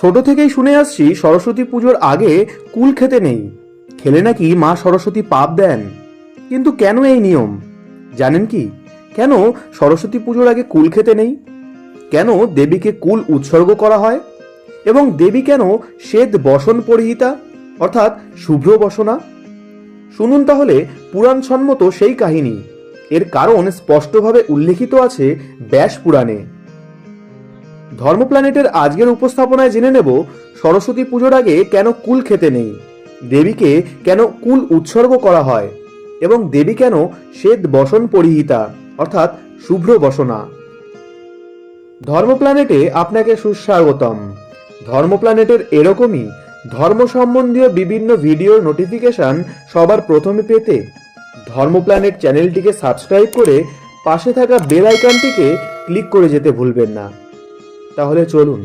ছোট থেকেই শুনে আসছি সরস্বতী পুজোর আগে কুল খেতে নেই। খেলে নাকি মা সরস্বতী পাপ দেন? কিন্তু কেন এই নিয়ম? জানেন কি? কেন সরস্বতী পুজোর আগে কুল খেতে নেই? কেন দেবীকে কুল উৎসর্গ করা হয়? এবং দেবী কেন শ্বেত বসন পরিহিতা, অর্থাৎ শুভ্র বসনা? শুনুন তাহলে পুরাণ সম্মত সেই কাহিনী। এর কারণ স্পষ্টভাবে উল্লেখিত আছে ব্যাস পুরাণে। ধর্ম প্ল্যানেটের আজকের উপস্থাপনায় জেনে নেব, সরস্বতী পুজোর আগে কেন কুল খেতে নেই? দেবীকে কেন কুল উৎসর্গ করা হয়? এবং দেবী কেন শ্বেত বসন পরিহিতা, অর্থাৎ শুভ্র বসনা? ধর্ম প্ল্যানেটে আপনাকে সুস্বাগতম। ধর্ম প্ল্যানেটের এরকমই ধর্ম সম্বন্ধীয় বিভিন্ন ভিডিওর নোটিফিকেশন সবার প্রথমে পেতে ধর্ম প্ল্যানেট চ্যানেলটিকে সাবস্ক্রাইব করে পাশে থাকা বেল আইকনটিকে ক্লিক করে যেতে ভুলবেন না। তাহলে চলুন।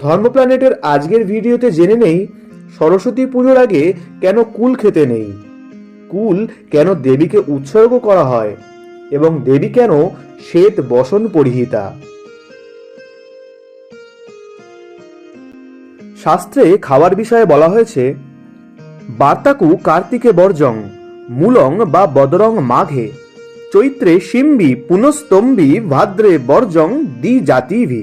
ধর্ম প্ল্যানেটের আজকের ভিডিওতে জেনে নেই, সরস্বতী পুজোর আগে কেন কুল খেতে নেই। কুল কেন দেবীকে উৎসর্গ করা হয় এবং দেবী কেন শ্বেত বসন পরিহিতা? শাস্ত্রে খাওয়ার বিষয়ে বলা হয়েছে, বার্তাকু কার্তিকে বর্জং, মূলং বা বদরং মাঘে, চৈত্রে শিম্বি পুনস্তম্বি ভাদ্রে বর্জং দ্বি জাতিভি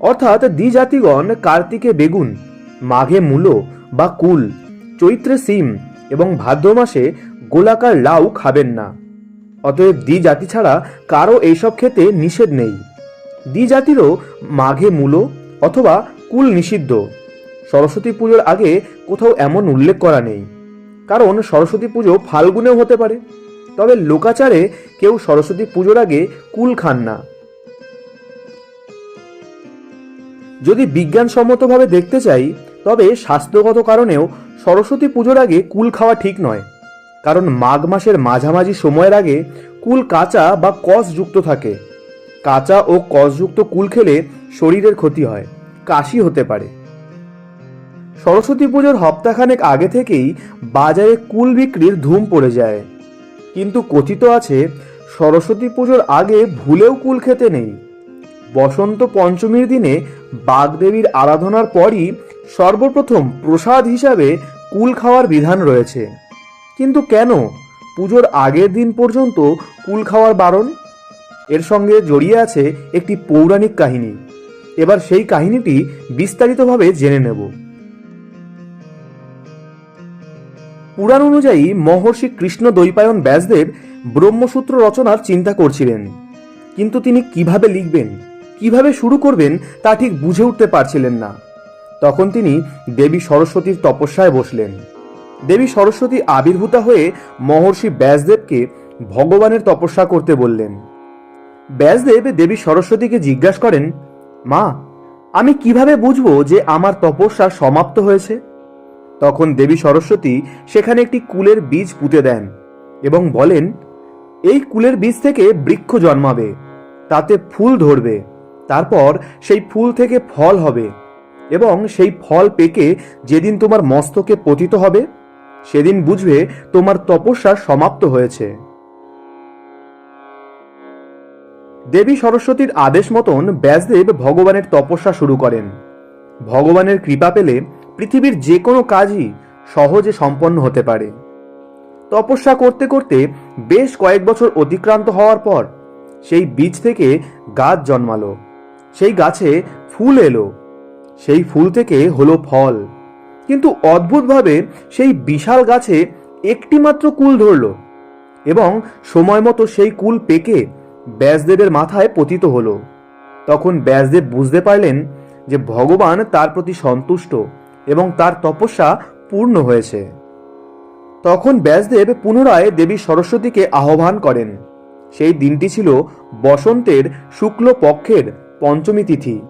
অর্থাৎ দ্বিজাতিগণ কার্তিকে বেগুন, মাঘে মূলো বা কুল, চৈত্রে সিম এবং ভাদ্র মাসে গোলাকার লাউ খাবেন না। অতএব দ্বিজাতি ছাড়া কারও এইসব খেতে নিষেধ নেই। দ্বিজাতিরও মাঘে মূলো অথবা কুল নিষিদ্ধ। সরস্বতী পুজোর আগে কোথাও এমন উল্লেখ করা নেই। কারণ সরস্বতী পুজো ফাল্গুনেও হতে পারে। তবে লোকাচারে কেউ সরস্বতী পুজোর আগে কুল খান না। যদি বিজ্ঞানসম্মতভাবে দেখতে চাই, তবে স্বাস্থ্যগত কারণেও সরস্বতী পুজোর আগে কুল খাওয়া ঠিক নয়। কারণ মাঘ মাসের মাঝামাঝি সময়ের আগে কুল কাঁচা বা কষযুক্ত থাকে। কাঁচা ও কষযুক্ত কুল খেলে শরীরের ক্ষতি হয়, কাশি হতে পারে। সরস্বতী পুজোর হপ্তাখানেক আগে থেকেই বাজারে কুল বিক্রির ধুম পড়ে যায়। কিন্তু কথিত আছে, সরস্বতী পুজোর আগে ভুলেও কুল খেতে নেই। বসন্ত পঞ্চমীর দিনে বাগদেবীর আরাধনার পরই সর্বপ্রথম প্রসাদ হিসাবে কুল খাওয়ার বিধান রয়েছে। কিন্তু কেন? পুজোর আগের দিন পর্যন্ত কুল খাওয়ার বারণ? এর সঙ্গে জড়িয়ে আছে একটি পৌরাণিক কাহিনী। এবার সেই কাহিনীটি বিস্তারিতভাবে জেনে নেব। পুরাণ অনুযায়ী মহর্ষি কৃষ্ণ দৈপায়ন ব্যাসদেব ব্রহ্মসূত্র রচনার চিন্তা করছিলেন। কিন্তু তিনি কীভাবে লিখবেন? কীভাবে শুরু করবেন তা ঠিক বুঝে উঠতে পারছিলেন না। তখন তিনি দেবী সরস্বতীর তপস্যায় বসলেন। দেবী সরস্বতী আবির্ভূতা হয়ে মহর্ষি ব্যাসদেবকে ভগবানের তপস্যা করতে বললেন। ব্যাসদেব দেবী সরস্বতীকে জিজ্ঞাসা করেন, মা, আমি কীভাবে বুঝব যে আমার তপস্যা সমাপ্ত হয়েছে? তখন দেবী সরস্বতী সেখানে একটি কুলের বীজ পুঁতে দেন এবং বলেন, এই কুলের বীজ থেকে বৃক্ষ জন্মাবে, তাতে ফুল ধরবে। তারপর সেই ফুল থেকে ফল হবে এবং সেই ফল পেকে যেদিন তোমার মস্তকে পতিত হবে, সেদিন বুঝবে তোমার তপস্যা সমাপ্ত হয়েছে। দেবী সরস্বতীর আদেশ মতন ব্যাসদেব ভগবানের তপস্যা শুরু করেন। ভগবানের কৃপা পেলে পৃথিবীর যে কোনো কাজই সহজে সম্পন্ন হতে পারে। তপস্যা করতে করতে বেশ কয়েক বছর অতিক্রান্ত হওয়ার পর সেই বীজ থেকে গাছ জন্মালো। সেই গাছে ফুল এলো। সেই ফুল থেকে হলো ফল। কিন্তু অদ্ভুতভাবে সেই বিশাল গাছে একটি মাত্র কুল ধরল এবং সময় মতো সেই কুল পেকে ব্যাসদেবের মাথায় পতিত হলো। তখন ব্যাসদেব বুঝতে পারলেন যে ভগবান তার প্রতি সন্তুষ্ট এবং তার তপস্যা পূর্ণ হয়েছে। তখন ব্যাসদেব পুনরায় দেবী সরস্বতীকে আহ্বান করেন। সেই দিনটি ছিল বসন্তের শুক্ল পক্ষের পঞ্চমী তিথি।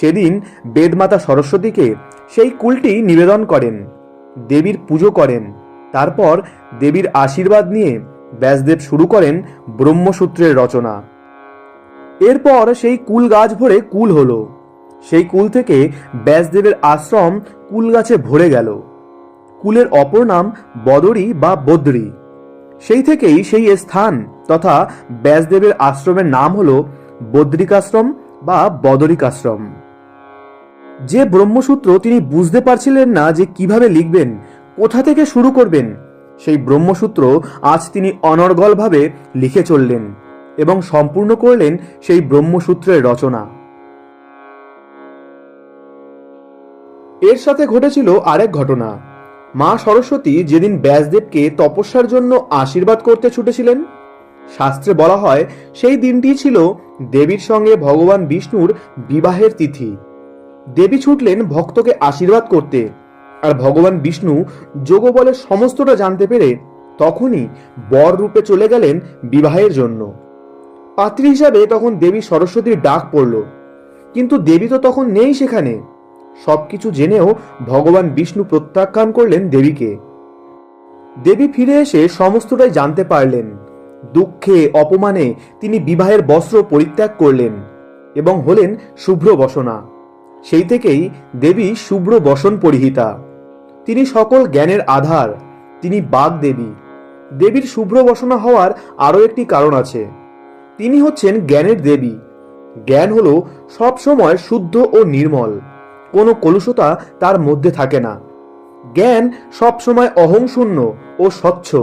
সেদিন বেদমাতা সরস্বতীকে সেই কুলটি নিবেদন করেন, দেবীর পুজো করেন, তারপর দেবীর আশীর্বাদ নিয়ে ব্যাসদেব শুরু করেন ব্রহ্মসূত্রের রচনা। এরপর সেই কুল গাছ ভরে কুল হলো। সেই কুল থেকে ব্যাসদেবের আশ্রম কুল গাছে ভরে গেল। কুলের অপর নাম বদরী বা বদ্রী। সেই থেকেই সেই স্থান তথা ব্যাসদেবের আশ্রমের নাম হল বদ্রিকাশ্রম বা বদরিক আশ্রম যে ব্রহ্মসূত্র তিনি বুঝতে পারছিলেন না যে কীভাবে লিখবেন, কোথা থেকে শুরু করবেন, সেই ব্রহ্মসূত্র আজ তিনি অনর্গলভাবে লিখে চললেন এবং সম্পূর্ণ করলেন সেই ব্রহ্মসূত্রের রচনা। এর সাথে ঘটেছিল আরেক ঘটনা। মা সরস্বতী যেদিন ব্যাসদেবকে তপস্যার জন্য আশীর্বাদ করতে ছুটেছিলেন শাস্ত্রে বলা হয়, সেই দিনটি ছিল দেবীর সঙ্গে ভগবান বিষ্ণুর বিবাহের তিথি। দেবী ছুটলেন ভক্তকে আশীর্বাদ করতে, আর ভগবান বিষ্ণু যোগ বলে সমস্তটা জানতে পেরে তখনই বর রূপে চলে গেলেন বিবাহের জন্য। পাত্রী হিসাবে তখন দেবী সরস্বতীর ডাক পড়ল, কিন্তু দেবী তো তখন নেই সেখানে। সবকিছু জেনেও ভগবান বিষ্ণু প্রত্যাখ্যান করলেন দেবীকে। দেবী ফিরে এসে সমস্তটাই জানতে পারলেন। দুঃখে, অপমানে তিনি বিবাহের বস্ত্র পরিত্যাগ করলেন এবং হলেন শুভ্র বসনা। সেই থেকেই দেবী শুভ্র বসন পরিহিতা। তিনি সকল জ্ঞানের আধার, তিনি বাগ দেবী। দেবীর শুভ্র বসনা হওয়ার আরও একটি কারণ আছে। তিনি হচ্ছেন জ্ঞানের দেবী। জ্ঞান হল সবসময় শুদ্ধ ও নির্মল, কোনো কলুষতা তার মধ্যে থাকে না। জ্ঞান সবসময় অহংশূন্য ও স্বচ্ছ।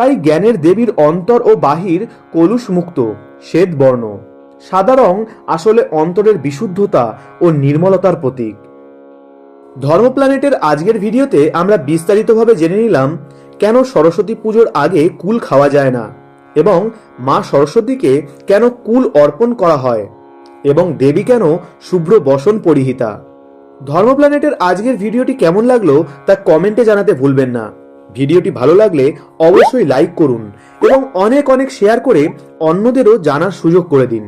তাই জ্ঞানের দেবীর অন্তর ও বাহির কলুষ মুক্ত শ্বেত বর্ণ সাদা রং আসলে অন্তরের বিশুদ্ধতা ও নির্মলতার প্রতীক। ধর্ম প্ল্যানেটের আজকের ভিডিওতে আমরা বিস্তারিতভাবে জেনে নিলাম, কেন সরস্বতী পুজোর আগে কুল খাওয়া যায় না এবং মা সরস্বতীকে কেন কুল অর্পণ করা হয় এবং দেবী কেন শুভ্র বসন পরিহিতা। ধর্ম প্ল্যানেটের আজকের ভিডিওটি কেমন লাগল তা কমেন্টে জানাতে ভুলবেন না। ভিডিওটি ভালো লাগলে অবশ্যই লাইক করুন এবং অনেক অনেক শেয়ার করে অন্যদেরও জানার সুযোগ করে দিন।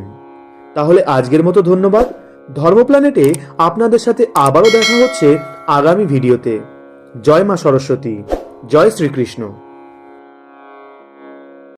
তাহলে আজকের মতো ধন্যবাদ। ধর্ম প্ল্যানেটে আপনাদের সাথে আবারও দেখা হচ্ছে আগামী ভিডিওতে। জয় মা সরস্বতী। জয় শ্রীকৃষ্ণ।